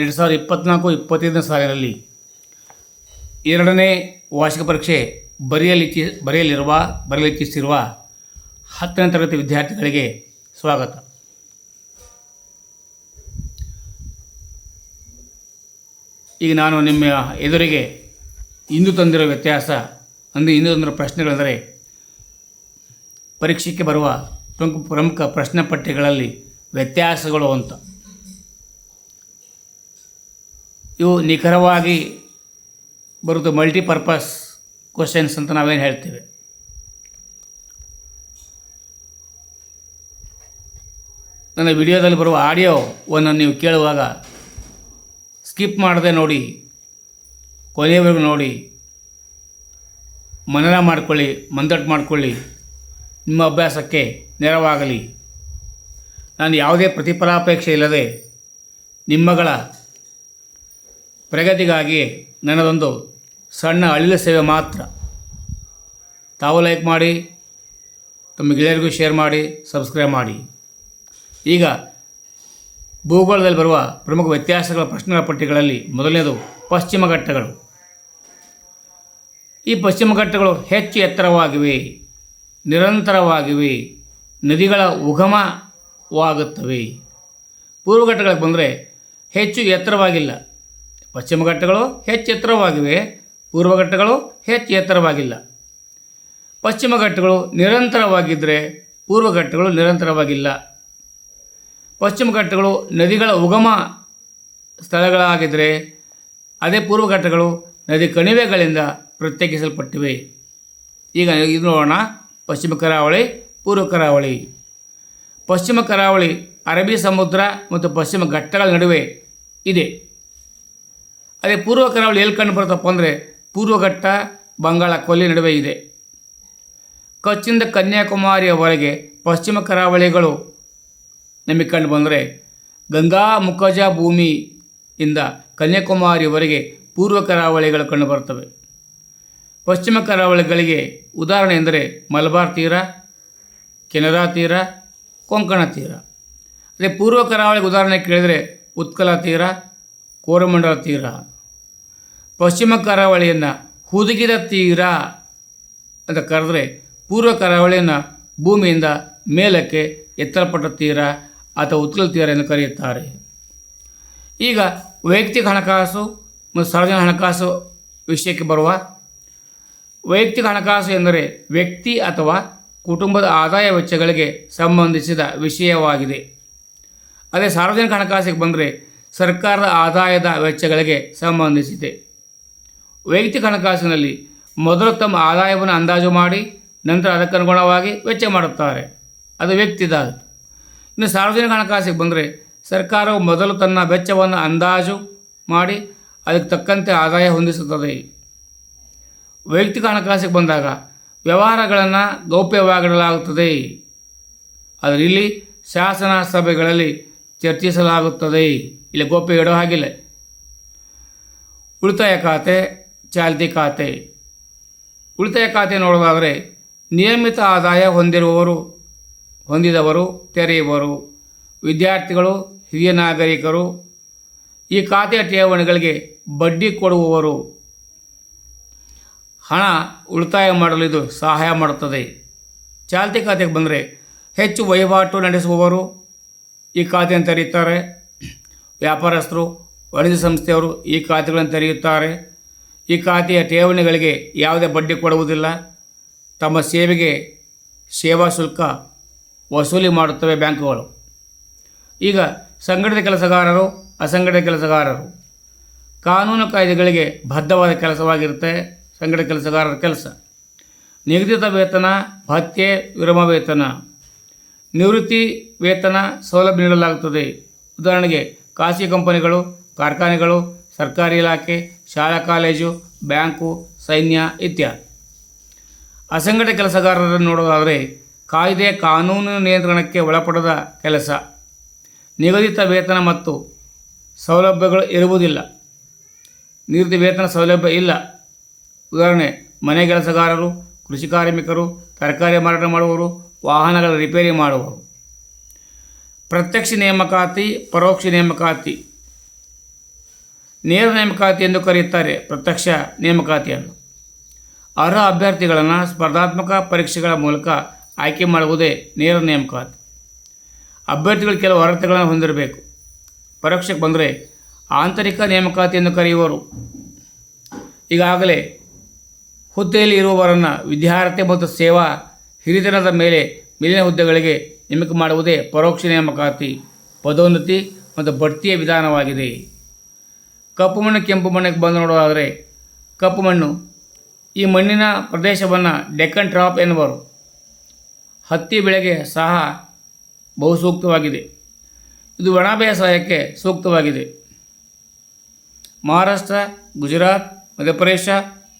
ಎರಡು ಸಾವಿರದ ಇಪ್ಪತ್ತ್ನಾಲ್ಕು ಇಪ್ಪತ್ತೈದನೇ ಸಾಲಿನಲ್ಲಿ ಎರಡನೇ ವಾರ್ಷಿಕ ಪರೀಕ್ಷೆ ಬರೆಯಲಿಚ್ಚಿ ಬರೆಯಲಿರುವ ಬರೆಯಲಿಚ್ಛಿಸಿರುವ ಹತ್ತನೇ ತರಗತಿ ವಿದ್ಯಾರ್ಥಿಗಳಿಗೆ ಸ್ವಾಗತ. ಈಗ ನಾನು ನಿಮ್ಮ ಎದುರಿಗೆ ಇಂದು ತಂದಿರೋ ವ್ಯತ್ಯಾಸ, ಅಂದರೆ ಇಂದು ತಂದಿರೋ ಪ್ರಶ್ನೆಗಳೆಂದರೆ, ಪರೀಕ್ಷೆಗೆ ಬರುವ ಪ್ರಮುಖ ಪ್ರಮುಖ ಪ್ರಶ್ನೆ ಪಟ್ಟಿಗಳಲ್ಲಿ ವ್ಯತ್ಯಾಸಗಳು ಅಂತ. ಇವು ನಿಖರವಾಗಿ ಬರುವುದು ಮಲ್ಟಿಪರ್ಪಸ್ ಕ್ವಶನ್ಸ್ ಅಂತ ನಾವೇನು ಹೇಳ್ತೇವೆ. ನನ್ನ ವಿಡಿಯೋದಲ್ಲಿ ಬರುವ ಆಡಿಯೋವನ್ನು ನೀವು ಕೇಳುವಾಗ ಸ್ಕಿಪ್ ಮಾಡದೆ ನೋಡಿ ಕೊನೆಯವರೆಗೂ ನೋಡಿ, ಮನನ ಮಾಡಿಕೊಳ್ಳಿ ಮಂದಟ್ಟು ಮಾಡಿಕೊಳ್ಳಿ, ನಿಮ್ಮ ಅಭ್ಯಾಸಕ್ಕೆ ನೆರವಾಗಲಿ. ನಾನು ಯಾವುದೇ ಪ್ರತಿಫಲಾಪೇಕ್ಷೆ ಇಲ್ಲದೆ ನಿಮ್ಮಗಳ ಪ್ರಗತಿಗಾಗಿ ನನ್ನದೊಂದು ಸಣ್ಣ ಅಳಿಲ ಸೇವೆ ಮಾತ್ರ. ತಾವು ಲೈಕ್ ಮಾಡಿ, ತಮ್ಮ ಗೆಳೆಯರಿಗೂ ಶೇರ್ ಮಾಡಿ ಸಬ್ಸ್ಕ್ರೈಬ್ ಮಾಡಿ. ಈಗ ಭೂಗೋಳದಲ್ಲಿ ಬರುವ ಪ್ರಮುಖ ವ್ಯತ್ಯಾಸಗಳ ಪ್ರಶ್ನೆಗಳ ಪಟ್ಟಿಗಳಲ್ಲಿ ಮೊದಲನೇದು ಪಶ್ಚಿಮ ಘಟ್ಟಗಳು. ಈ ಪಶ್ಚಿಮ ಘಟ್ಟಗಳು ಹೆಚ್ಚು ಎತ್ತರವಾಗಿವೆ, ನಿರಂತರವಾಗಿವೆ, ನದಿಗಳ ಉಗಮವಾಗುತ್ತವೆ. ಪೂರ್ವ ಘಟ್ಟಗಳಿಗೆ ಬಂದರೆ ಹೆಚ್ಚು ಎತ್ತರವಾಗಿಲ್ಲ. ಪಶ್ಚಿಮ ಘಟ್ಟಗಳು ಹೆಚ್ಚು ಎತ್ತರವಾಗಿವೆ ಪೂರ್ವ ಘಟ್ಟಗಳು ಹೆಚ್ಚು ಎತ್ತರವಾಗಿಲ್ಲ. ಪಶ್ಚಿಮ ಘಟ್ಟಗಳು ನಿರಂತರವಾಗಿದ್ದರೆ ಪೂರ್ವ ಘಟ್ಟಗಳು ನಿರಂತರವಾಗಿಲ್ಲ. ಪಶ್ಚಿಮ ಘಟ್ಟಗಳು ನದಿಗಳ ಉಗಮ ಸ್ಥಳಗಳಾಗಿದ್ದರೆ ಅದೇ ಪೂರ್ವ ಘಟ್ಟಗಳು ನದಿ ಕಣಿವೆಗಳಿಂದ ಪ್ರತ್ಯೇಕಿಸಲ್ಪಟ್ಟಿವೆ. ಈಗ ಇದು ನೋಡೋಣ ಪಶ್ಚಿಮ ಕರಾವಳಿ, ಪೂರ್ವ ಕರಾವಳಿ. ಪಶ್ಚಿಮ ಕರಾವಳಿ ಅರಬ್ಬಿ ಸಮುದ್ರ ಮತ್ತು ಪಶ್ಚಿಮ ಘಟ್ಟಗಳ ನಡುವೆ ಇದೆ. ಅದೇ ಪೂರ್ವ ಕರಾವಳಿ ಎಲ್ಲಿ ಕಂಡು ಬರುತ್ತಪ್ಪ ಅಂದರೆ ಪೂರ್ವಘಟ್ಟ, ಬಂಗಾಳ, ಕೊಲ್ಲಿ ನಡುವೆ ಇದೆ. ಕಚ್ಚಿಂದ ಕನ್ಯಾಕುಮಾರಿಯವರೆಗೆ ಪಶ್ಚಿಮ ಕರಾವಳಿಗಳು ನಮಗೆ ಕಂಡು ಬಂದರೆ ಗಂಗಾ ಮುಖಜ ಭೂಮಿಯಿಂದ ಕನ್ಯಾಕುಮಾರಿಯವರೆಗೆ ಪೂರ್ವ ಕರಾವಳಿಗಳು ಕಂಡುಬರುತ್ತವೆ ಪಶ್ಚಿಮ ಕರಾವಳಿಗಳಿಗೆ ಉದಾಹರಣೆ ಎಂದರೆ ಮಲಬಾರ್ ತೀರ, ಕೆನರಾ ತೀರ, ಕೊಂಕಣ ತೀರ. ಅದೇ ಪೂರ್ವ ಕರಾವಳಿಗೆ ಉದಾಹರಣೆ ಕೇಳಿದರೆ ಉತ್ಕಲ ತೀರ ಕೋರಮಂಡಲ ತೀರ. ಪಶ್ಚಿಮ ಕರಾವಳಿಯನ್ನು ಹುದುಗಿದ ತೀರ ಅಂತ ಕರೆದ್ರೆ ಪೂರ್ವ ಕರಾವಳಿಯನ್ನು ಭೂಮಿಯಿಂದ ಮೇಲಕ್ಕೆ ಎತ್ತರಪಟ್ಟ ತೀರ ಅಥವಾ ಉತ್ಕಲ ತೀರ ಎಂದು ಕರೆಯುತ್ತಾರೆ. ಈಗ ವೈಯಕ್ತಿಕ ಹಣಕಾಸು ಮತ್ತು ಸಾರ್ವಜನಿಕ ಹಣಕಾಸು ವಿಷಯಕ್ಕೆ ಬರುವ ವೈಯಕ್ತಿಕ ಹಣಕಾಸು ಎಂದರೆ ವ್ಯಕ್ತಿ ಅಥವಾ ಕುಟುಂಬದ ಆದಾಯ ವೆಚ್ಚಗಳಿಗೆ ಸಂಬಂಧಿಸಿದ ವಿಷಯವಾಗಿದೆ. ಅದೇ ಸಾರ್ವಜನಿಕ ಹಣಕಾಸಿಗೆ ಬಂದರೆ ಸರ್ಕಾರದ ಆದಾಯದ ವೆಚ್ಚಗಳಿಗೆ ಸಂಬಂಧಿಸಿದೆ. ವೈಯಕ್ತಿಕ ಹಣಕಾಸಿನಲ್ಲಿ ಮೊದಲು ತಮ್ಮ ಆದಾಯವನ್ನು ಅಂದಾಜು ಮಾಡಿ, ನಂತರ ಅದಕ್ಕನುಗುಣವಾಗಿ ವೆಚ್ಚ ಮಾಡುತ್ತಾರೆ. ಅದು ವ್ಯಕ್ತಿದಾದ. ಇನ್ನು ಸಾರ್ವಜನಿಕ ಹಣಕಾಸಿಗೆ ಬಂದರೆ ಸರ್ಕಾರವು ಮೊದಲು ತನ್ನ ವೆಚ್ಚವನ್ನು ಅಂದಾಜು ಮಾಡಿ, ಅದಕ್ಕೆ ತಕ್ಕಂತೆ ಆದಾಯ ಹೊಂದಿಸುತ್ತದೆ. ವೈಯಕ್ತಿಕ ಹಣಕಾಸಿಗೆ ಬಂದಾಗ ವ್ಯವಹಾರಗಳನ್ನು ಗೌಪ್ಯವಾಗಿಡಲಾಗುತ್ತದೆ. ಅದರಲ್ಲಿ ಶಾಸನ ಸಭೆಗಳಲ್ಲಿ ಚರ್ಚಿಸಲಾಗುತ್ತದೆ. ಇಲ್ಲಿ ಗೋಪ್ಯ ಇಡೋ ಹಾಗಿಲ್ಲ. ಉಳಿತಾಯ ಖಾತೆ, ಚಾಲ್ತಿ ಖಾತೆ. ಉಳಿತಾಯ ಖಾತೆ ನೋಡೋದಾದರೆ ನಿಯಮಿತ ಆದಾಯ ಹೊಂದಿರುವವರು, ಹೊಂದಿದವರು ತೆರೆಯುವರು ವಿದ್ಯಾರ್ಥಿಗಳು, ಹಿರಿಯ ನಾಗರಿಕರು, ಈ ಖಾತೆಯ ಠೇವಣಿಗಳಿಗೆ ಬಡ್ಡಿ ಕೊಡುವವರು. ಹಣ ಉಳಿತಾಯ ಮಾಡಲು ಇದು ಸಹಾಯ ಮಾಡುತ್ತದೆ. ಚಾಲ್ತಿ ಖಾತೆಗೆ ಬಂದರೆ ಹೆಚ್ಚು ವಹಿವಾಟು ನಡೆಸುವವರು ಈ ಖಾತೆಯನ್ನು ತೆರೆಯುತ್ತಾರೆ ವ್ಯಾಪಾರಸ್ಥರು ವಾಣಿಜ್ಯ ಸಂಸ್ಥೆಯವರು ಈ ಖಾತೆಗಳನ್ನು ತೆರೆಯುತ್ತಾರೆ. ಈ ಖಾತೆಯ ಠೇವಣಿಗಳಿಗೆ ಯಾವುದೇ ಬಡ್ಡಿ ಕೊಡುವುದಿಲ್ಲ. ತಮ್ಮ ಸೇವೆಗೆ ಸೇವಾ ಶುಲ್ಕ ವಸೂಲಿ ಮಾಡುತ್ತವೆ ಬ್ಯಾಂಕುಗಳು. ಈಗ ಸಂಘಟಿತ ಕೆಲಸಗಾರರು, ಅಸಂಘಟಿತ ಕೆಲಸಗಾರರು. ಕಾನೂನು ಕಾಯ್ದೆಗಳಿಗೆ ಬದ್ಧವಾದ ಕೆಲಸವಾಗಿರುತ್ತೆ ಸಂಘಟಿತ ಕೆಲಸಗಾರರ ಕೆಲಸ. ನಿಗದಿತ ವೇತನ, ಭತ್ಯೆ, ವಿರಮ ವೇತನ. ನಿವೃತ್ತಿ ವೇತನ ಸೌಲಭ್ಯ ನೀಡಲಾಗುತ್ತದೆ. ಉದಾಹರಣೆಗೆ ಖಾಸಗಿ ಕಂಪನಿಗಳು, ಕಾರ್ಖಾನೆಗಳು, ಸರ್ಕಾರಿ ಇಲಾಖೆ, ಶಾಲಾ ಕಾಲೇಜು, ಬ್ಯಾಂಕು, ಸೈನ್ಯ ಇತ್ಯಾದಿ. ಅಸಂಘಟಿತ ಕೆಲಸಗಾರರನ್ನು ನೋಡೋದಾದರೆ ಕಾಯ್ದೆ ಕಾನೂನು ನಿಯಂತ್ರಣಕ್ಕೆ ಒಳಪಡದ ಕೆಲಸ. ನಿಗದಿತ ವೇತನ ಮತ್ತು ಸೌಲಭ್ಯಗಳು ಇರುವುದಿಲ್ಲ. ನಿಗದಿತ ವೇತನ ಸೌಲಭ್ಯ ಇಲ್ಲ. ಉದಾಹರಣೆ, ಮನೆ ಕೆಲಸಗಾರರು, ಕೃಷಿ ಕಾರ್ಮಿಕರು, ತರಕಾರಿ ಮಾರಾಟ ಮಾಡುವವರು, ವಾಹನಗಳ ರಿಪೇರಿ ಮಾಡುವವರು. ಪ್ರತ್ಯಕ್ಷ ನೇಮಕಾತಿ, ಪರೋಕ್ಷ ನೇಮಕಾತಿ. ನೇರ ನೇಮಕಾತಿ ಎಂದು ಕರೆಯುತ್ತಾರೆ ಪ್ರತ್ಯಕ್ಷ ನೇಮಕಾತಿಯನ್ನು. ಅರ್ಹ ಅಭ್ಯರ್ಥಿಗಳನ್ನು ಸ್ಪರ್ಧಾತ್ಮಕ ಪರೀಕ್ಷೆಗಳ ಮೂಲಕ ಆಯ್ಕೆ ಮಾಡುವುದೇ ನೇರ ನೇಮಕಾತಿ. ಅಭ್ಯರ್ಥಿಗಳು ಕೆಲವು ಅರ್ಹತೆಗಳನ್ನು ಹೊಂದಿರಬೇಕು. ಪರೋಕ್ಷಕ್ಕೆ ಬಂದರೆ ಆಂತರಿಕ ನೇಮಕಾತಿ ಎಂದು ಕರೆಯುವರು. ಈಗಾಗಲೇ ಹುದ್ದೆಯಲ್ಲಿ ಇರುವವರನ್ನು ವಿದ್ಯಾರ್ಥಿ ಮತ್ತು ಸೇವಾ ಹಿರಿತನದ ಮೇಲೆ ಮೇಲಿನ ಹುದ್ದೆಗಳಿಗೆ ನೇಮಕ ಮಾಡುವುದೇ ಪರೋಕ್ಷ ನೇಮಕಾತಿ, ಪದೋನ್ನತಿ ಮತ್ತು ಬಡ್ತಿಯ ವಿಧಾನವಾಗಿದೆ. ಕಪ್ಪು ಮಣ್ಣು ಕೆಂಪು ಮಣ್ಣಿಗೆ ಬಂದು ನೋಡೋದಾದರೆ ಕಪ್ಪು ಮಣ್ಣು ಈ ಮಣ್ಣಿನ ಪ್ರದೇಶವನ್ನು ಡೆಕ್ಕನ್ ಟ್ರಾಪ್ ಎನ್ನುವರು. ಹತ್ತಿ ಬೆಳೆಗೆ ಸಹ ಬಹು ಸೂಕ್ತವಾಗಿದೆ ಇದು ಒಣ ಬೇಸಾಯಕ್ಕೆ ಸೂಕ್ತವಾಗಿದೆ. ಮಹಾರಾಷ್ಟ್ರ, ಗುಜರಾತ್, ಮಧ್ಯಪ್ರದೇಶ,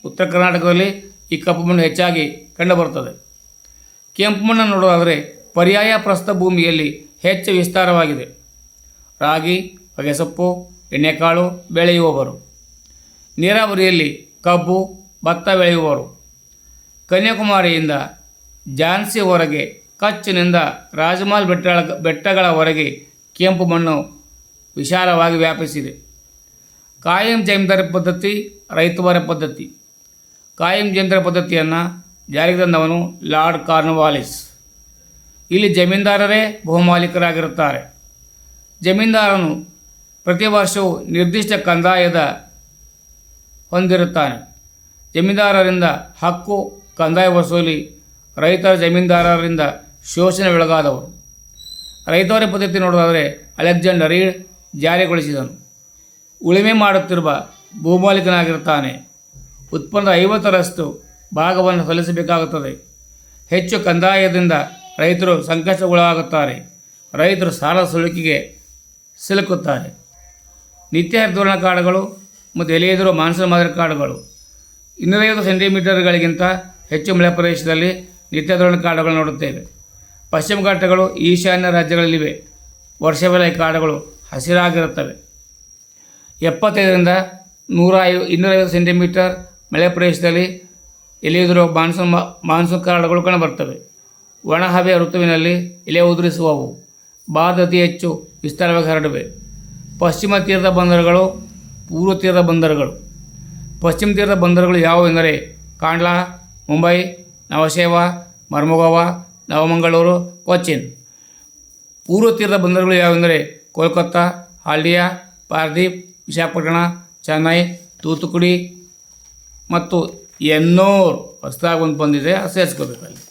ಉತ್ತರ ಕರ್ನಾಟಕದಲ್ಲಿ ಈ ಕಪ್ಪು ಮಣ್ಣು ಹೆಚ್ಚಾಗಿ ಕಂಡುಬರುತ್ತದೆ. ಕೆಂಪು ಮಣ್ಣನ್ನು ನೋಡೋದಾದರೆ ಪರ್ಯಾಯ ಪ್ರಸ್ಥ ಭೂಮಿಯಲ್ಲಿ ಹೆಚ್ಚು ವಿಸ್ತಾರವಾಗಿದೆ. ರಾಗಿ ಹೊಗೆಸೊಪ್ಪು ಎಣ್ಣೆಕಾಳು ಬೆಳೆಯುವವರು. ನೀರಾವರಿಯಲ್ಲಿ ಕಬ್ಬು, ಭತ್ತ ಬೆಳೆಯುವವರು. ಕನ್ಯಾಕುಮಾರಿಯಿಂದ ಹೊರಗೆ, ಕಚ್ಚಿನಿಂದ ರಾಜಮಾಲ್ ಬೆಟ್ಟಗಳ ಬೆಟ್ಟಗಳವರೆಗೆ ಕೆಂಪು ಮಣ್ಣು ವಿಶಾಲವಾಗಿ ವ್ಯಾಪಿಸಿದೆ. ಕಾಯಂ ಜಮೀನ್ದಾರಿ ಪದ್ಧತಿ ರೈತವರ ಪದ್ಧತಿ. ಕಾಯಂ ಜೈಂದರ ಪದ್ಧತಿಯನ್ನು ಜಾರಿಗೆ ತಂದವನು ಲಾರ್ಡ್ ಕಾರ್ನ್ವಾಲಿಸ್. ಇಲ್ಲಿ ಜಮೀನ್ದಾರರೇ ಬಹುಮಾಲೀಕರಾಗಿರುತ್ತಾರೆ. ಜಮೀನ್ದಾರನು ಪ್ರತಿ ವರ್ಷವೂ ನಿರ್ದಿಷ್ಟ ಕಂದಾಯದ ಹೊಂದಿರುತ್ತಾನೆ. ಜಮೀನ್ದಾರರಿಂದ ಹಕ್ಕು, ಕಂದಾಯ ವಸೂಲಿ, ರೈತರ ಜಮೀನ್ದಾರರಿಂದ ಶೋಷಣೆಗೊಳಗಾದವರು ರೈತವರ ಪದ್ಧತಿ ನೋಡೋದಾದರೆ ಅಲೆಕ್ಸಾಂಡರ್ ರೀಡ್ ಜಾರಿಗೊಳಿಸಿದನು. ಉಳುಮೆ ಮಾಡುತ್ತಿರುವ ಭೂಮಾಲೀಕನಾಗಿರುತ್ತಾನೆ. ಉತ್ಪನ್ನದ ಐವತ್ತರಷ್ಟು ಭಾಗವನ್ನು ಸಲ್ಲಿಸಬೇಕಾಗುತ್ತದೆ. ಹೆಚ್ಚು ಕಂದಾಯದಿಂದ ರೈತರು ಸಂಕಷ್ಟಗೊಳಗಾಗುತ್ತಾರೆ. ರೈತರು ಸಾಲ ಸುಳುಕಿಗೆ ಸಿಲುಕುತ್ತಾರೆ. ನಿತ್ಯ ಹರಿದ್ವರ್ಣ ಕಾಡುಗಳು ಮತ್ತು ಎಲೆಯುದಿರುವ ಮಾನ್ಸೂನ್ ಮಾದರಿ ಕಾಡುಗಳು. ಇನ್ನೂರೈವತ್ತು ಸೆಂಟಿಮೀಟರ್ಗಳಿಗಿಂತ ಹೆಚ್ಚು ಮಳೆ ಪ್ರದೇಶದಲ್ಲಿ ನಿತ್ಯ ಧೋರಣ ಕಾಡುಗಳು ನೋಡುತ್ತೇವೆ. ಪಶ್ಚಿಮ ಘಟ್ಟಗಳು, ಈಶಾನ್ಯ ರಾಜ್ಯಗಳಲ್ಲಿವೆ. ವರ್ಷವೆಲ್ಲ ಈ ಕಾಡುಗಳು ಹಸಿರಾಗಿರುತ್ತವೆ. ಎಪ್ಪತ್ತೈದರಿಂದ ನೂರ ಐ ಇನ್ನೂರೈವತ್ತು ಸೆಂಟಿಮೀಟರ್ ಮಳೆ ಪ್ರದೇಶದಲ್ಲಿ ಎಲೆಯದಿರುವ ಮಾನ್ಸೂನ್ ಮಾನ್ಸೂನ್ ಕಾಡುಗಳು ಕಂಡುಬರ್ತವೆ ಒಣ ಹವೆಯ ಋತುವಿನಲ್ಲಿ ಎಲೆ ಉದುರಿಸುವವು. ಭಾರತ ಅತಿ ಹೆಚ್ಚು, ವಿಸ್ತಾರವಾಗಿ ಹರಡುವೆ. ಪಶ್ಚಿಮ ತೀರದ ಬಂದರುಗಳು, ಪೂರ್ವ ತೀರದ ಬಂದರುಗಳು. ಪಶ್ಚಿಮ ತೀರದ ಬಂದರುಗಳು ಯಾವುವು ಎಂದರೆ ಕಾಂಡ್ಲಾ, ಮುಂಬೈ, ನವಶೇವ, ಮರ್ಮಗೋವಾ, ನವಮಂಗಳೂರು, ಕೊಚ್ಚಿನ್. ಪೂರ್ವ ತೀರದ ಬಂದರುಗಳು ಯಾವುವೆಂದರೆ ಕೋಲ್ಕತ್ತಾ ಹಾಲ್ಡಿಯಾ ಪಾರ್ದೀಪ್, ವಿಶಾಖಪಟ್ಟಣ, ಚೆನ್ನೈ, ತೂತುಕುಡಿ ಮತ್ತು ಎನ್ನೂರು ಹೊಸದಾಗಿ ಒಂದು ಬಂದಿದೆ. ಸೇರಿಸ್ಕೋಬೇಕು ಅಲ್ಲಿ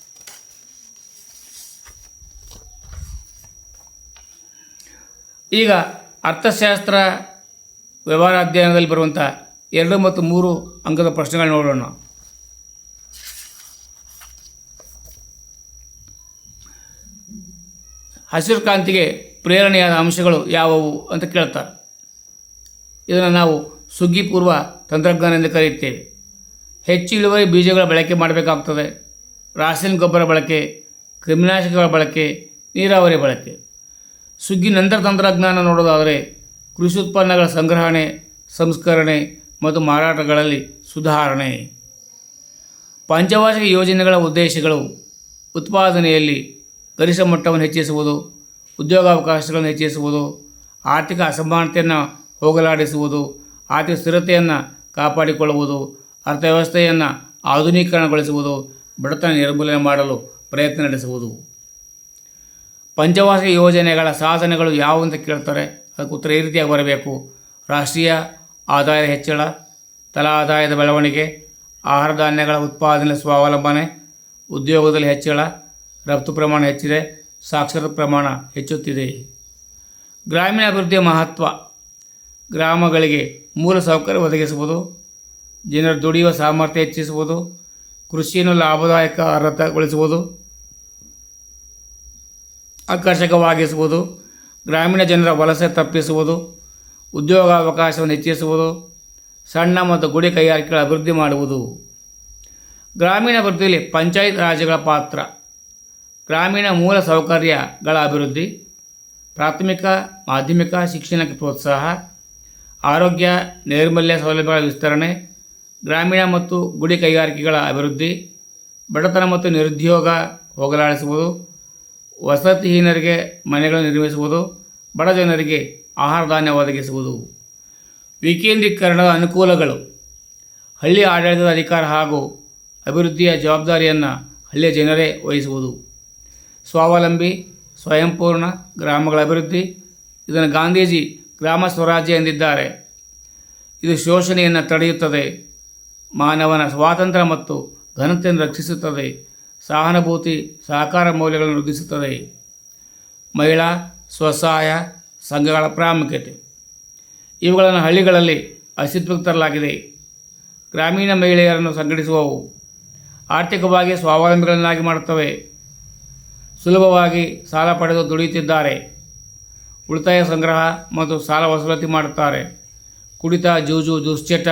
ಈಗ ಅರ್ಥಶಾಸ್ತ್ರ ವ್ಯವಹಾರ ಅಧ್ಯಯನದಲ್ಲಿ ಬರುವಂಥ ಎರಡು ಮತ್ತು ಮೂರು ಅಂಕದ ಪ್ರಶ್ನೆಗಳು ನೋಡೋಣ. ಹಸಿರು ಕ್ರಾಂತಿಗೆ ಪ್ರೇರಣೆಯಾದ ಅಂಶಗಳು ಯಾವುವು ಅಂತ ಕೇಳ್ತಾರೆ. ಇದನ್ನು ನಾವು ಸುಗ್ಗಿ ಪೂರ್ವ ತಂತ್ರಜ್ಞಾನ ಎಂದು ಕರೆಯುತ್ತೇವೆ. ಹೆಚ್ಚು ಇಳುವರಿ ಬೀಜಗಳ ಬಳಕೆ ಮಾಡಬೇಕಾಗ್ತದೆ. ರಾಸಾಯನಿಕ ಗೊಬ್ಬರ ಬಳಕೆ, ಕ್ರಿಮಿನಾಶಕಗಳ ಬಳಕೆ, ನೀರಾವರಿ ಬಳಕೆ. ಸುಗ್ಗಿ ನಂತರ ತಂತ್ರಜ್ಞಾನ ನೋಡೋದಾದರೆ ಕೃಷಿ ಉತ್ಪನ್ನಗಳ ಸಂಗ್ರಹಣೆ, ಸಂಸ್ಕರಣೆ ಮತ್ತು ಮಾರಾಟಗಳಲ್ಲಿ ಸುಧಾರಣೆ. ಪಂಚವಾರ್ಷಿಕ ಯೋಜನೆಗಳ ಉದ್ದೇಶಗಳು ಉತ್ಪಾದನೆಯಲ್ಲಿ ಗರಿಷ್ಠ ಮಟ್ಟವನ್ನು ಹೆಚ್ಚಿಸುವುದು, ಉದ್ಯೋಗಾವಕಾಶಗಳನ್ನು ಹೆಚ್ಚಿಸುವುದು, ಆರ್ಥಿಕ ಅಸಮಾನತೆಯನ್ನು ಹೋಗಲಾಡಿಸುವುದು, ಆರ್ಥಿಕ ಸ್ಥಿರತೆಯನ್ನು ಕಾಪಾಡಿಕೊಳ್ಳುವುದು, ಅರ್ಥವ್ಯವಸ್ಥೆಯನ್ನು ಆಧುನೀಕರಣಗೊಳಿಸುವುದು, ಬಡತನ ನಿರ್ಮೂಲನೆ ಮಾಡಲು ಪ್ರಯತ್ನ ನಡೆಸುವುದು. ಪಂಚವಾರ್ಷಿಕ ಯೋಜನೆಗಳ ಸಾಧನೆಗಳು ಯಾವುವು ಅಂತ ಕೇಳ್ತಾರೆ. ಅದಕ್ಕೆ ಉತ್ತರ ಈ ರೀತಿಯಾಗಿ ಬರಬೇಕು. ರಾಷ್ಟ್ರೀಯ ಆದಾಯ ಹೆಚ್ಚಳ, ತಲಾ ಆದಾಯದ ಬೆಳವಣಿಗೆ, ಆಹಾರ ಧಾನ್ಯಗಳ ಉತ್ಪಾದನೆ ಸ್ವಾವಲಂಬನೆ, ಉದ್ಯೋಗದಲ್ಲಿ ಹೆಚ್ಚಳ, ರಫ್ತು ಪ್ರಮಾಣ ಹೆಚ್ಚಿದೆ, ಸಾಕ್ಷರತೆ ಪ್ರಮಾಣ ಹೆಚ್ಚುತ್ತಿದೆ. ಗ್ರಾಮೀಣ ಅಭಿವೃದ್ಧಿಯ ಮಹತ್ವ. ಗ್ರಾಮಗಳಿಗೆ ಮೂಲ ಸೌಕರ್ಯ ಒದಗಿಸುವುದು, ಜನರು ದುಡಿಯುವ ಸಾಮರ್ಥ್ಯ ಹೆಚ್ಚಿಸುವುದು, ಕೃಷಿಯನ್ನು ಲಾಭದಾಯಕ ಅರ್ಹತೆಗೊಳಿಸುವುದು ಆಕರ್ಷಕವಾಗಿಸುವುದು, ಗ್ರಾಮೀಣ ಜನರ ವಲಸೆ ತಪ್ಪಿಸುವುದು, ಉದ್ಯೋಗಾವಕಾಶವನ್ನು ಹೆಚ್ಚಿಸುವುದು, ಸಣ್ಣ ಮತ್ತು ಗುಡಿ ಕೈಗಾರಿಕೆಗಳ ಅಭಿವೃದ್ಧಿ ಮಾಡುವುದು. ಗ್ರಾಮೀಣ ಅಭಿವೃದ್ಧಿಯಲ್ಲಿ ಪಂಚಾಯತ್ ರಾಜ್ಯಗಳ ಪಾತ್ರ. ಗ್ರಾಮೀಣ ಮೂಲ ಸೌಕರ್ಯಗಳ ಅಭಿವೃದ್ಧಿ, ಪ್ರಾಥಮಿಕ, ಮಾಧ್ಯಮಿಕ ಶಿಕ್ಷಣಕ್ಕೆ ಪ್ರೋತ್ಸಾಹ, ಆರೋಗ್ಯ, ನೈರ್ಮಲ್ಯ ಸೌಲಭ್ಯಗಳ ವಿಸ್ತರಣೆ, ಗ್ರಾಮೀಣ ಮತ್ತು ಗುಡಿ ಕೈಗಾರಿಕೆಗಳ ಅಭಿವೃದ್ಧಿ, ಬಡತನ ಮತ್ತು ನಿರುದ್ಯೋಗ ಹೋಗಲಾಡಿಸುವುದು ವಸತಿಹೀನರಿಗೆ ಮನೆಗಳನ್ನು ನಿರ್ಮಿಸುವುದು, ಬಡ ಜನರಿಗೆ ಆಹಾರ ಧಾನ್ಯ ಒದಗಿಸುವುದು. ವಿಕೇಂದ್ರೀಕರಣದ ಅನುಕೂಲಗಳು. ಹಳ್ಳಿ ಆಡಳಿತದ ಅಧಿಕಾರ ಹಾಗೂ ಅಭಿವೃದ್ಧಿಯ ಜವಾಬ್ದಾರಿಯನ್ನು ಹಳ್ಳಿಯ ಜನರೇ ವಹಿಸುವುದು. ಸ್ವಾವಲಂಬಿ, ಸ್ವಯಂಪೂರ್ಣ ಗ್ರಾಮಗಳ ಅಭಿವೃದ್ಧಿ. ಇದನ್ನು ಗಾಂಧೀಜಿ ಗ್ರಾಮ ಸ್ವರಾಜ್ಯ ಎಂದಿದ್ದಾರೆ. ಇದು ಶೋಷಣೆಯನ್ನು ತಡೆಯುತ್ತದೆ, ಮಾನವನ ಸ್ವಾತಂತ್ರ್ಯ ಮತ್ತು ಘನತೆಯನ್ನು ರಕ್ಷಿಸುತ್ತದೆ. ಸಹಾನುಭೂತಿ, ಸಹಕಾರ ಮೌಲ್ಯಗಳನ್ನು ವೃದ್ಧಿಸುತ್ತದೆ. ಮಹಿಳಾ, ಸ್ವಸಹಾಯ ಸಂಘಗಳ ಪ್ರಾಮುಖ್ಯತೆ. ಇವುಗಳನ್ನು ಹಳ್ಳಿಗಳಲ್ಲಿ ಅಸ್ತಿತ್ವಕ್ಕೆ ತರಲಾಗಿದೆ ಗ್ರಾಮೀಣ ಮಹಿಳೆಯರನ್ನು ಸಂಘಟಿಸುವವು ಆರ್ಥಿಕವಾಗಿ ಸ್ವಾವಲಂಬಿಗಳನ್ನಾಗಿ ಮಾಡುತ್ತವೆ. ಸುಲಭವಾಗಿ ಸಾಲ ಪಡೆದು ದುಡಿಯುತ್ತಿದ್ದಾರೆ. ಉಳಿತಾಯ ಸಂಗ್ರಹ ಮತ್ತು ಸಾಲ ವಸೂಲಾತಿ ಮಾಡುತ್ತಾರೆ. ಕುಡಿತ, ಜೂಜು, ದುಶ್ಚಟ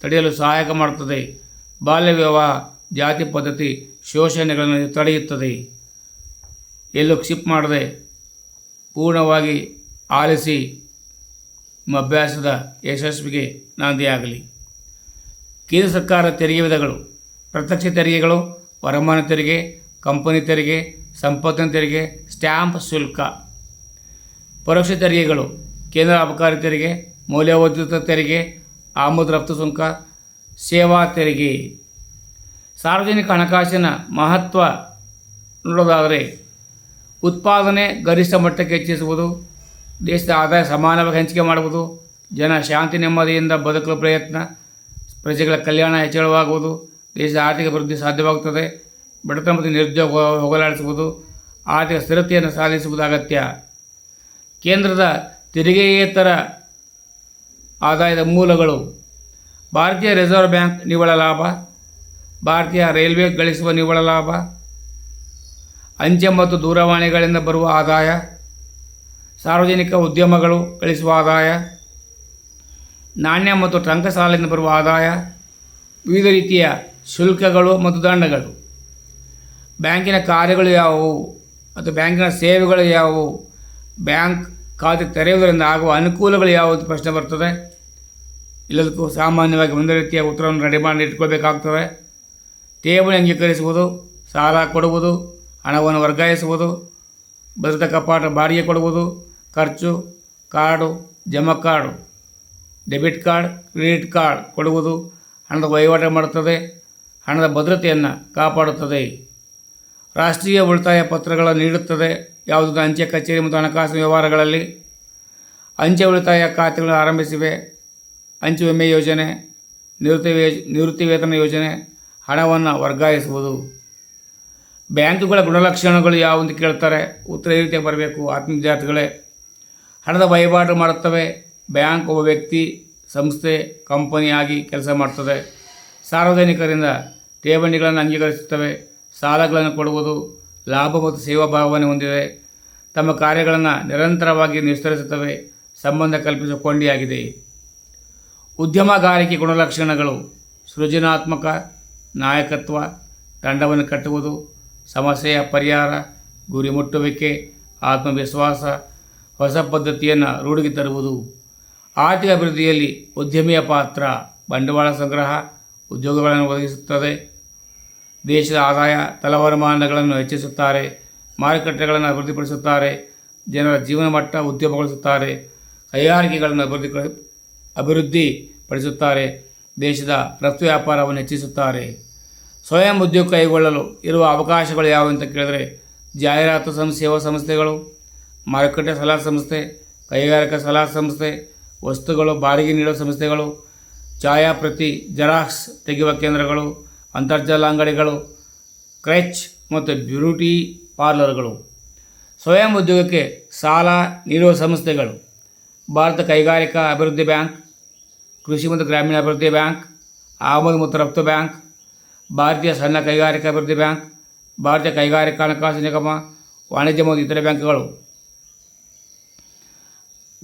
ತಡೆಯಲು ಸಹಾಯಕ ಮಾಡುತ್ತದೆ. ಬಾಲ್ಯ ವಿವಾಹ ಜಾತಿ ಪದ್ಧತಿ ಶೋಷಣೆಗಳನ್ನು ತಡೆಯುತ್ತದೆ. ಎಲ್ಲೂ ಕ್ಷಿಪ್ ಮಾಡದೆ ಪೂರ್ಣವಾಗಿ ಆಲಿಸಿ ನಿಮ್ಮ ಅಭ್ಯಾಸದ ಯಶಸ್ವಿಗೆ ನಾಂದಿಯಾಗಲಿ. ಕೇಂದ್ರ ಸರ್ಕಾರ ತೆರಿಗೆ ವಿಧಗಳು, ಪ್ರತ್ಯಕ್ಷ ತೆರಿಗೆಗಳು, ವರಮಾನ ತೆರಿಗೆ, ಕಂಪನಿ ತೆರಿಗೆ, ಸಂಪತ್ತಿನ ತೆರಿಗೆ, ಸ್ಟ್ಯಾಂಪ್ ಶುಲ್ಕ. ಪರೋಕ್ಷ ತೆರಿಗೆಗಳು, ಕೇಂದ್ರ ಅಬಕಾರಿ ತೆರಿಗೆ, ಮೌಲ್ಯವರ್ಧಿತ ತೆರಿಗೆ, ಆಮದು ರಫ್ತು ಸುಂಕ, ಸೇವಾ ತೆರಿಗೆ. ಸಾರ್ವಜನಿಕ ಹಣಕಾಸಿನ ಮಹತ್ವ ನೋಡೋದಾದರೆ ಉತ್ಪಾದನೆ ಗರಿಷ್ಠ ಮಟ್ಟಕ್ಕೆ ಹೆಚ್ಚಿಸುವುದು, ದೇಶದ ಆದಾಯ ಸಮಾನವಾಗಿ ಹಂಚಿಕೆ ಮಾಡುವುದು, ಜನ ಶಾಂತಿ ನೆಮ್ಮದಿಯಿಂದ ಬದುಕಲು ಪ್ರಯತ್ನ, ಪ್ರಜೆಗಳ ಕಲ್ಯಾಣ ಹೆಚ್ಚಳವಾಗುವುದು, ದೇಶದ ಆರ್ಥಿಕ ಅಭಿವೃದ್ಧಿ ಸಾಧ್ಯವಾಗುತ್ತದೆ, ಬಡತನ ಮತ್ತು ನಿರುದ್ಯೋಗ ಹೋಗಲಾಡಿಸುವುದು, ಆರ್ಥಿಕ ಸ್ಥಿರತೆಯನ್ನು ಸಾಧಿಸುವುದು ಅಗತ್ಯ. ಕೇಂದ್ರದ ತೆರಿಗೆಯೇತರ ಆದಾಯದ ಮೂಲಗಳು ಭಾರತೀಯ ರಿಸರ್ವ್ ಬ್ಯಾಂಕ್ ನಿವ್ವಳ ಲಾಭ ಭಾರತೀಯ ರೈಲ್ವೆ ಗಳಿಸುವ ನಿವ್ವಳ ಲಾಭ, ಅಂಚೆ ಮತ್ತು ದೂರವಾಣಿಗಳಿಂದ ಬರುವ ಆದಾಯ, ಸಾರ್ವಜನಿಕ ಉದ್ಯಮಗಳು ಗಳಿಸುವ ಆದಾಯ, ನಾಣ್ಯ ಮತ್ತು ಟಂಕ ಸಾಲದಿಂದ ಬರುವ ಆದಾಯ, ವಿವಿಧ ರೀತಿಯ ಶುಲ್ಕಗಳು ಮತ್ತು ದಂಡಗಳು. ಬ್ಯಾಂಕಿನ ಕಾರ್ಯಗಳು ಯಾವುವು ಮತ್ತು ಬ್ಯಾಂಕಿನ ಸೇವೆಗಳು ಯಾವುವು, ಬ್ಯಾಂಕ್ ಖಾತೆ ತೆರೆಯುವುದರಿಂದ ಆಗುವ ಅನುಕೂಲಗಳು ಯಾವುದು ಪ್ರಶ್ನೆ ಬರ್ತದೆ. ಇಲ್ಲದಕ್ಕೂ ಸಾಮಾನ್ಯವಾಗಿ ಒಂದು ರೀತಿಯ ಉತ್ತರವನ್ನು ರೆಡಿ ಮಾಡಿ ಇಟ್ಕೊಳ್ಬೇಕಾಗ್ತದೆ. ಠೇವಣಿ ಅಂಗೀಕರಿಸುವುದು ಸಾಲ ಕೊಡುವುದು, ಹಣವನ್ನು ವರ್ಗಾಯಿಸುವುದು, ಭದ್ರತಾ ಕಪಾಟ ಬಾಡಿಗೆ ಕೊಡುವುದು, ಖರ್ಚು ಕಾರ್ಡು ಜಮಾ card debit card, credit card ಕೊಡುವುದು ಹಣದ ವಹಿವಾಟು ಮಾಡುತ್ತದೆ, ಹಣದ ಭದ್ರತೆಯನ್ನು ಕಾಪಾಡುತ್ತದೆ. ರಾಷ್ಟ್ರೀಯ ಉಳಿತಾಯ ಪತ್ರಗಳನ್ನು ನೀಡುತ್ತದೆ ಯಾವುದೇ ಅಂಚೆ ಕಚೇರಿ ಮತ್ತು ಹಣಕಾಸು ವ್ಯವಹಾರಗಳಲ್ಲಿ. ಅಂಚೆ ಉಳಿತಾಯ ಖಾತೆಗಳನ್ನು ಆರಂಭಿಸಿವೆ, ಅಂಚೆ ವಿಮೆ ಯೋಜನೆ, ನಿವೃತ್ತಿ ವೇ ನಿವೃತ್ತಿ ವೇತನ ಯೋಜನೆ ಹಣವನ್ನು ವರ್ಗಾಯಿಸುವುದು. ಬ್ಯಾಂಕುಗಳ ಗುಣಲಕ್ಷಣಗಳು ಯಾವೊಂದು ಕೇಳ್ತಾರೆ. ಉತ್ತರ ಈ ರೀತಿಯಾಗಿ ಬರಬೇಕು. ಆತ್ಮ ವಿದ್ಯಾರ್ಥಿಗಳೇ, ಹಣದ ವಹಿವಾಟು ಮಾಡುತ್ತವೆ. ಬ್ಯಾಂಕ್ ಒಬ್ಬ ವ್ಯಕ್ತಿ, ಸಂಸ್ಥೆ ಕಂಪನಿಯಾಗಿ ಕೆಲಸ ಮಾಡ್ತದೆ. ಸಾರ್ವಜನಿಕರಿಂದ ಠೇವಣಿಗಳನ್ನು ಅಂಗೀಕರಿಸುತ್ತವೆ. ಸಾಲಗಳನ್ನು ಕೊಡುವುದು ಲಾಭ ಮತ್ತು ಸೇವಾ ಭಾವನೆ ಹೊಂದಿದೆ. ತಮ್ಮ ಕಾರ್ಯಗಳನ್ನು ನಿರಂತರವಾಗಿ ನಿಸ್ತರಿಸುತ್ತವೆ ಸಂಬಂಧ ಕಲ್ಪಿಸುವ ಕೊಂಡಿಯಾಗಿದೆ. ಉದ್ಯಮಗಾರಿಕೆ ಗುಣಲಕ್ಷಣಗಳು ಸೃಜನಾತ್ಮಕ ನಾಯಕತ್ವ, ತಂಡವನ್ನು ಕಟ್ಟುವುದು, ಸಮಸ್ಯೆಯ ಪರಿಹಾರ, ಗುರಿ ಮುಟ್ಟುವಿಕೆ, ಆತ್ಮವಿಶ್ವಾಸ, ಹೊಸ ಪದ್ಧತಿಯನ್ನು ರೂಢಿಗೆ ತರುವುದು. ಆರ್ಥಿಕ ಅಭಿವೃದ್ಧಿಯಲ್ಲಿ ಉದ್ಯಮಿಯ ಪಾತ್ರ ಬಂಡವಾಳ ಸಂಗ್ರಹ, ಉದ್ಯೋಗಗಳನ್ನು ಒದಗಿಸುತ್ತದೆ. ದೇಶದ ಆದಾಯ, ತಲವರಮಾನಗಳನ್ನು ಹೆಚ್ಚಿಸುತ್ತಾರೆ, ಮಾರುಕಟ್ಟೆಗಳನ್ನು ಅಭಿವೃದ್ಧಿಪಡಿಸುತ್ತಾರೆ, ಜನರ ಜೀವನ ಮಟ್ಟ ಉದ್ಯಮಗೊಳಿಸುತ್ತಾರೆ, ಕೈಗಾರಿಕೆಗಳನ್ನು ಅಭಿವೃದ್ಧಿ ಅಭಿವೃದ್ಧಿಪಡಿಸುತ್ತಾರೆ. ದೇಶದ ರಫ್ತು ವ್ಯಾಪಾರವನ್ನು ಹೆಚ್ಚಿಸುತ್ತಾರೆ. ಸ್ವಯಂ ಉದ್ಯೋಗ ಕೈಗೊಳ್ಳಲು ಇರುವ ಅವಕಾಶಗಳು ಯಾವುವು ಅಂತ ಕೇಳಿದರೆ ಜಾಹೀರಾತು ಸೇವಾ ಸಂಸ್ಥೆಗಳು, ಮಾರುಕಟ್ಟೆ ಸಲಹಾ ಸಂಸ್ಥೆ, ಕೈಗಾರಿಕಾ ಸಲಹಾ ಸಂಸ್ಥೆ, ವಸ್ತುಗಳು, ಬಾಡಿಗೆ ನೀಡುವ ಸಂಸ್ಥೆಗಳು ಛಾಯಾಪ್ರತಿ ಜೆರಾಕ್ಸ್ ತೆಗೆಯುವ ಕೇಂದ್ರಗಳು, ಅಂತರ್ಜಾಲ ಅಂಗಡಿಗಳು, ಕ್ರೆಚ್ ಮತ್ತು ಬ್ಯೂಟಿ ಪಾರ್ಲರ್ಗಳು. ಸ್ವಯಂ ಉದ್ಯೋಗಕ್ಕೆ ಸಾಲ ನೀಡುವ ಸಂಸ್ಥೆಗಳು. ಭಾರತ ಕೈಗಾರಿಕಾ ಅಭಿವೃದ್ಧಿ ಬ್ಯಾಂಕ್ ಕೃಷಿ ಮತ್ತು ಗ್ರಾಮೀಣ ಅಭಿವೃದ್ಧಿ ಬ್ಯಾಂಕ್, ಆಮದು ಮತ್ತು ರಫ್ತು ಬ್ಯಾಂಕ್, ಭಾರತೀಯ ಸಣ್ಣ ಕೈಗಾರಿಕಾ ಅಭಿವೃದ್ಧಿ ಬ್ಯಾಂಕ್, ಭಾರತೀಯ ಕೈಗಾರಿಕಾ ಹಣಕಾಸು ನಿಗಮ, ವಾಣಿಜ್ಯ ಮತ್ತು ಇತರೆ ಬ್ಯಾಂಕ್ಗಳು.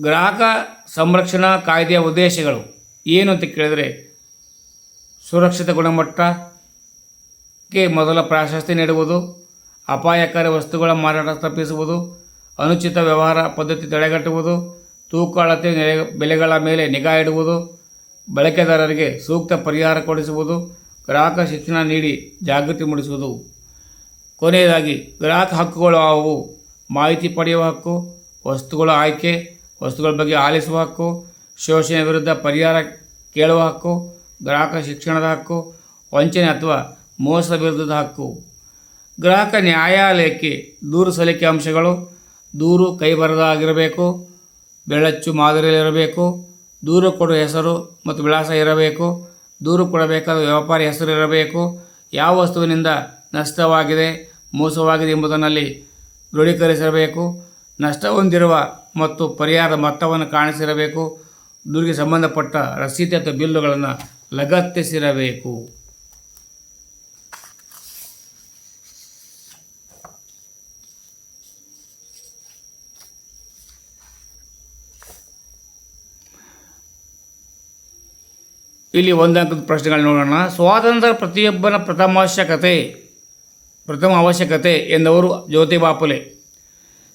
ಗ್ರಾಹಕ ಸಂರಕ್ಷಣಾ ಕಾಯ್ದೆಯ ಉದ್ದೇಶಗಳು ಏನು ಅಂತ ಕೇಳಿದರೆ, ಸುರಕ್ಷಿತ ಗುಣಮಟ್ಟಕ್ಕೆ ಮೊದಲ ಪ್ರಾಶಸ್ತ್ಯ ನೀಡುವುದು, ಅಪಾಯಕಾರಿ ವಸ್ತುಗಳ ಮಾರಾಟ ತಪ್ಪಿಸುವುದು, ಅನುಚಿತ ವ್ಯವಹಾರ ಪದ್ಧತಿ ತಡೆಗಟ್ಟುವುದು, ತೂಕ ಅಳತೆ ಬೆಲೆಗಳ ಮೇಲೆ ನಿಗಾ ಇಡುವುದು ಬಳಕೆದಾರರಿಗೆ ಸೂಕ್ತ ಪರಿಹಾರ ಕೊಡಿಸುವುದು, ಗ್ರಾಹಕ ಶಿಕ್ಷಣ ನೀಡಿ ಜಾಗೃತಿ ಮೂಡಿಸುವುದು. ಕೊನೆಯದಾಗಿ, ಗ್ರಾಹಕ ಹಕ್ಕುಗಳು ಯಾವುವು ಮಾಹಿತಿ ಪಡೆಯುವ ಹಕ್ಕು, ವಸ್ತುಗಳ ಆಯ್ಕೆ, ವಸ್ತುಗಳ ಬಗ್ಗೆ ಆಲಿಸುವ ಹಕ್ಕು ಶೋಷಣೆ ವಿರುದ್ಧ ಪರಿಹಾರ ಕೇಳುವ ಹಕ್ಕು, ಗ್ರಾಹಕ ಶಿಕ್ಷಣದ ಹಕ್ಕು, ವಂಚನೆ ಅಥವಾ ಮೋಸದ ವಿರುದ್ಧದ ಹಕ್ಕು. ಗ್ರಾಹಕ ನ್ಯಾಯಾಲಯಕ್ಕೆ ದೂರು ಸಲ್ಲಿಕೆ ಅಂಶಗಳು, ದೂರು ಕೈಬರದಾಗಿರಬೇಕು ಬೆಳಚ್ಚು ಮಾದರಿಯಲ್ಲಿರಬೇಕು ದೂರು ಕೊಡುವ ಹೆಸರು ಮತ್ತು ವಿಳಾಸ ಇರಬೇಕು. ದೂರು ಕೊಡಬೇಕಾದ ವ್ಯಾಪಾರಿ ಹೆಸರು ಇರಬೇಕು. ಯಾವ ವಸ್ತುವಿನಿಂದ ನಷ್ಟವಾಗಿದೆ, ಮೋಸವಾಗಿದೆ ಎಂಬುದನ್ನಲ್ಲಿ ದೃಢೀಕರಿಸಿರಬೇಕು. ನಷ್ಟ ಹೊಂದಿರುವ ಮತ್ತು ಪರಿಹಾರ ಮೊತ್ತವನ್ನು ಕಾಣಿಸಿರಬೇಕು. ದೂರಿಗೆ ಸಂಬಂಧಪಟ್ಟ ರಸೀದಿ ಅಥವಾ ಬಿಲ್ಲುಗಳನ್ನು ಲಗತ್ತಿಸಿರಬೇಕು. ಇಲ್ಲಿ ಒಂದಂಕದ ಅಂಕದ ಪ್ರಶ್ನೆಗಳು ನೋಡೋಣ. ಸ್ವಾತಂತ್ರ್ಯ ಪ್ರತಿಯೊಬ್ಬನ ಪ್ರಥಮ ಅವಶ್ಯಕತೆ ಪ್ರಥಮ ಅವಶ್ಯಕತೆ ಎಂದವರು ಜ್ಯೋತಿಬಾ ಫುಲೆ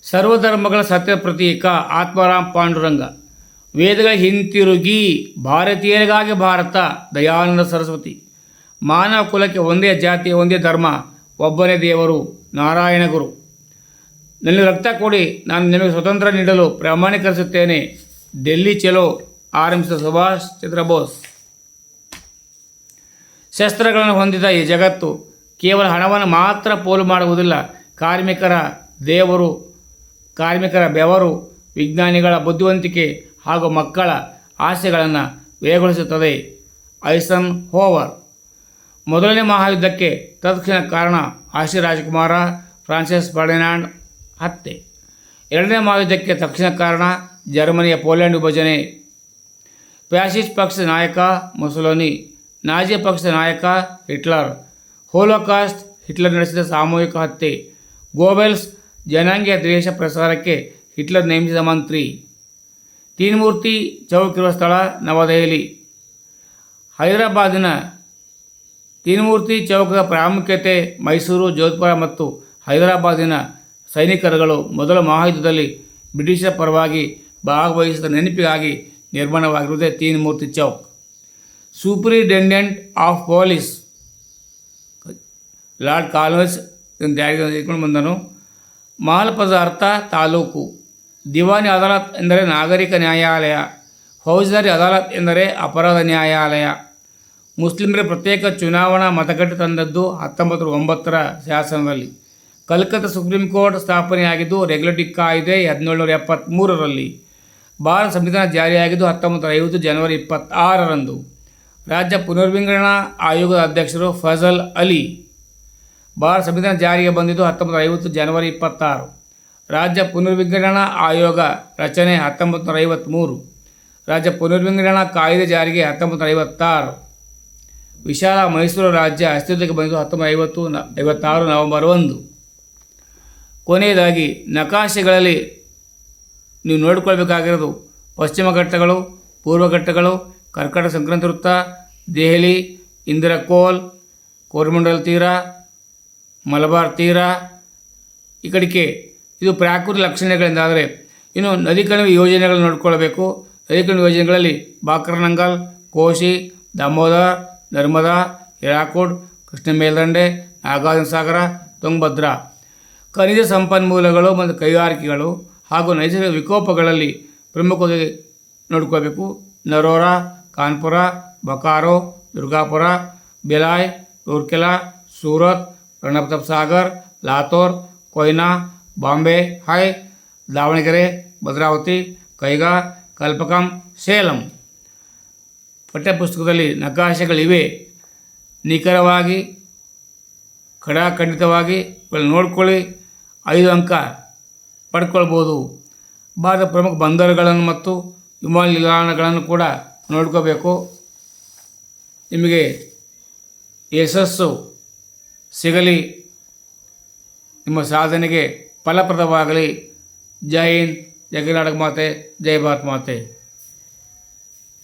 ಸರ್ವಧರ್ಮಗಳ ಸತ್ಯ ಪ್ರತೀಕ ಆತ್ಮಾರಾಮ್ ಪಾಂಡುರಂಗ. ವೇದಗಳ ಹಿಂತಿರುಗಿ ಭಾರತೀಯರಿಗಾಗಿ ಭಾರತ, ದಯಾನಂದ ಸರಸ್ವತಿ. ಮಾನವ ಕುಲಕ್ಕೆ ಒಂದೇ ಜಾತಿ, ಒಂದೇ ಧರ್ಮ, ಒಬ್ಬನೇ ದೇವರು, ನಾರಾಯಣ ಗುರು. ನನಗೆ ರಕ್ತ ಕೊಡಿ, ನಾನು ನಿಮಗೆ ಸ್ವತಂತ್ರ ನೀಡಲು ಪ್ರಮಾಣೀಕರಿಸುತ್ತೇನೆ. ಡೆಲ್ಲಿ ಚಲೋ, ಆರಂಭಿಸಿದ ಸುಭಾಷ್ ಚಂದ್ರ ಬೋಸ್. ಶಸ್ತ್ರಗಳನ್ನು ಹೊಂದಿದ ಈ ಜಗತ್ತು ಕೇವಲ ಹಣವನ್ನು ಮಾತ್ರ ಪೋಲು ಮಾಡುವುದಿಲ್ಲ. ಕಾರ್ಮಿಕರ ದೇವರು, ಕಾರ್ಮಿಕರ ಬೆವರು, ವಿಜ್ಞಾನಿಗಳ ಬುದ್ಧಿವಂತಿಕೆ ಹಾಗೂ ಮಕ್ಕಳ ಆಸೆಗಳನ್ನು ವ್ಯಯಗೊಳಿಸುತ್ತದೆ ಐಸನ್ ಹೋವರ್ ಮೊದಲನೇ ಮಹಾಯುದ್ಧಕ್ಕೆ ತತ್ಕ್ಷಣ ಕಾರಣ ಆಶಿ ರಾಜಕುಮಾರ, ಫ್ರಾನ್ಸಿಸ್ ಫರ್ಡಿನಾಂಡ್ ಹತ್ಯೆ. ಎರಡನೇ ಮಹಾಯುದ್ಧಕ್ಕೆ ತಕ್ಷಣ ಕಾರಣ ಜರ್ಮನಿಯ ಪೋಲೆಂಡ್ ವಿಭಜನೆ. ಪ್ಯಾಸಿಸ್ ಪಕ್ಷದ ನಾಯಕ ಮುಸೊಲಿನಿ ನಾಜಿ ಪಕ್ಷದ ನಾಯಕ ಹಿಟ್ಲರ್. ಹೋಲೋಕಾಸ್ಟ್ ಹಿಟ್ಲರ್ ನಡೆಸಿದ ಸಾಮೂಹಿಕ ಹತ್ಯೆ. ಗೋಬೆಲ್ಸ್ ಜನಾಂಗೀಯ ದ್ವೇಷ ಪ್ರಸಾರಕ್ಕೆ ಹಿಟ್ಲರ್ ನೇಮಿಸಿದ ಮಂತ್ರಿ. ತೀನ್ಮೂರ್ತಿ ಚೌಕ್ ಇರುವ ಸ್ಥಳ ನವದೆಹಲಿ. ಹೈದರಾಬಾದಿನ ತೀನ್ಮೂರ್ತಿ ಚೌಕದ ಪ್ರಾಮುಖ್ಯತೆ ಮೈಸೂರು, ಜೋಧ್ಪುರ ಮತ್ತು ಹೈದರಾಬಾದಿನ ಸೈನಿಕರುಗಳು ಮೊದಲ ಮಹಾಯುದ್ಧದಲ್ಲಿ ಬ್ರಿಟಿಷರ ಪರವಾಗಿ ಭಾಗವಹಿಸಿದ ನೆನಪಿಗಾಗಿ ನಿರ್ಮಾಣವಾಗಿರುವುದೇ Teen Murti Chowk. Superintendent of police lord Calves ಇಟ್ಕೊಂಡು ಬಂದನು. ಮಾಲ್ಪದ ಅರ್ಥ ತಾಲೂಕು. ದಿವಾನಿ ಅದಾಲತ್ ಎಂದರೆ ನಾಗರಿಕ ನ್ಯಾಯಾಲಯ. ಫೌಜದಾರಿ ಅದಾಲತ್ ಎಂದರೆ ಅಪರಾಧ ನ್ಯಾಯಾಲಯ. ಮುಸ್ಲಿಮರ ಪ್ರತ್ಯೇಕ ಚುನಾವಣಾ ಮತಗಟ್ಟೆ ತಂದದ್ದು ಹತ್ತೊಂಬತ್ತು ಒಂಬತ್ತರ ಶಾಸನದಲ್ಲಿ. ಕಲ್ಕತ್ತಾ ಸುಪ್ರೀಂ ಕೋರ್ಟ್ ಸ್ಥಾಪನೆಯಾಗಿದ್ದು ರೆಗ್ಯುಲೇಟಿವ್ ಕಾಯ್ದೆ ಹದಿನೇಳುನೂರ ಎಪ್ಪತ್ತ್ಮೂರರಲ್ಲಿ ಭಾರತ ಸಂವಿಧಾನ ಜಾರಿಯಾಗಿದ್ದು ಹತ್ತೊಂಬತ್ತು ಐವತ್ತು ಜನವರಿ ಇಪ್ಪತ್ತಾರರಂದು. ರಾಜ್ಯ ಪುನರ್ವಿಂಗಡಣಾ ಆಯೋಗದ ಅಧ್ಯಕ್ಷರು ಫಜಲ್ ಅಲಿ. ಭಾರತ ಸಂವಿಧಾನ ಜಾರಿಗೆ ಬಂದಿದ್ದು ಹತ್ತೊಂಬತ್ತು ಐವತ್ತು ಜನವರಿ ಇಪ್ಪತ್ತಾರು. ರಾಜ್ಯ ಪುನರ್ವಿಂಗಡಣಾ ಆಯೋಗ ರಚನೆ ಹತ್ತೊಂಬತ್ತು ನೂರ ಐವತ್ತ್ಮೂರು ರಾಜ್ಯ ಪುನರ್ವಿಂಗಡಣಾ ಕಾಯ್ದೆ ಜಾರಿಗೆ ಹತ್ತೊಂಬತ್ತು ಐವತ್ತಾರು ವಿಶಾಲ ಮೈಸೂರು ರಾಜ್ಯ ಅಸ್ತಿತ್ವಕ್ಕೆ ಬಂದಿದ್ದು ಹತ್ತೊಂಬತ್ತು ಐವತ್ತು ನ, ಐವತ್ತಾರು ನವೆಂಬರ್ ಒಂದು. ಕೊನೆಯದಾಗಿ, ನಕಾಶೆಗಳಲ್ಲಿ ನೀವು ನೋಡಿಕೊಳ್ಬೇಕಾಗಿರೋದು ಪಶ್ಚಿಮ ಘಟ್ಟಗಳು, ಪೂರ್ವ ಘಟ್ಟಗಳು ಕರ್ಕಟ ಸಂಕ್ರಾಂತಿ ವೃತ್ತ, ದೆಹಲಿ, ಇಂದಿರಾ ಕೋಲ್, ಕೋರಮಂಡಲ್ ತೀರ, ಮಲಬಾರ್ ತೀರ, ಈ ಕಡೆಗೆ ಇದು ಪ್ರಾಕೃತಿಕ ಲಕ್ಷಣಗಳಿಂದಾದರೆ ಇನ್ನು ನದಿ ಕಣಿವೆ ಯೋಜನೆಗಳನ್ನು ನೋಡಿಕೊಳ್ಳಬೇಕು ನದಿ ಕಣಿವೆ ಯೋಜನೆಗಳಲ್ಲಿ ಬಾಕ್ರನಂಗಲ್ ಕೋಶಿ, ದಾಮೋದರ್, ನರ್ಮದಾ, ಹಿರಾಕೋಡ್, ಕೃಷ್ಣ ಮೇಲ್ದಂಡೆ, ನಾಗಾರ್ಜುನ ಸಾಗರ, ತುಂಗಭದ್ರಾ. ಖನಿಜ ಸಂಪನ್ಮೂಲಗಳು ಮತ್ತು ಕೈಗಾರಿಕೆಗಳು ಹಾಗೂ ನೈಸರ್ಗಿಕ ವಿಕೋಪಗಳಲ್ಲಿ ಪ್ರಮುಖವಾಗಿ ನೋಡ್ಕೋಬೇಕು ನರೋರಾ ಕಾನ್ಪುರ, ಬೊಕಾರೋ, ದುರ್ಗಾಪುರ, ಬೆಲಾಯ್, ರೂರ್ಕೆಲಾ, ಸೂರತ್, ರಣಪ್ರತಾಪ್ ಸಾಗರ್, ಲಾತೋರ್, ಕೊಯ್ನಾ, ಬಾಂಬೆ, ಹೈ, ದಾವಣಗೆರೆ, ಭದ್ರಾವತಿ, ಕೈಗಾ, ಕಲ್ಪಕಂ, ಸೇಲಂ. ಪಠ್ಯಪುಸ್ತಕದಲ್ಲಿ ನಕಾಶೆಗಳಿವೆ. ನಿಖರವಾಗಿ, ಖಡಾಖಂಡಿತವಾಗಿ ನೋಡ್ಕೊಳ್ಳಿ. ಐದು ಅಂಕ ಪಡ್ಕೊಳ್ಬೋದು. ಭಾರತ ಪ್ರಮುಖ ಬಂದರುಗಳನ್ನು ಮತ್ತು ವಿಮಾನ ನಿಲ್ದಾಣಗಳನ್ನು ಕೂಡ ನೋಡ್ಕೋಬೇಕು. ನಿಮಗೆ ಯಶಸ್ಸು ಸಿಗಲಿ. ನಿಮ್ಮ ಸಾಧನೆಗೆ ಫಲಪ್ರದವಾಗಲಿ. ಜೈ ಹಿಂದ್ ಮಾತೆ ಜೈ ಭಾರತ್ ಮಾತೆ.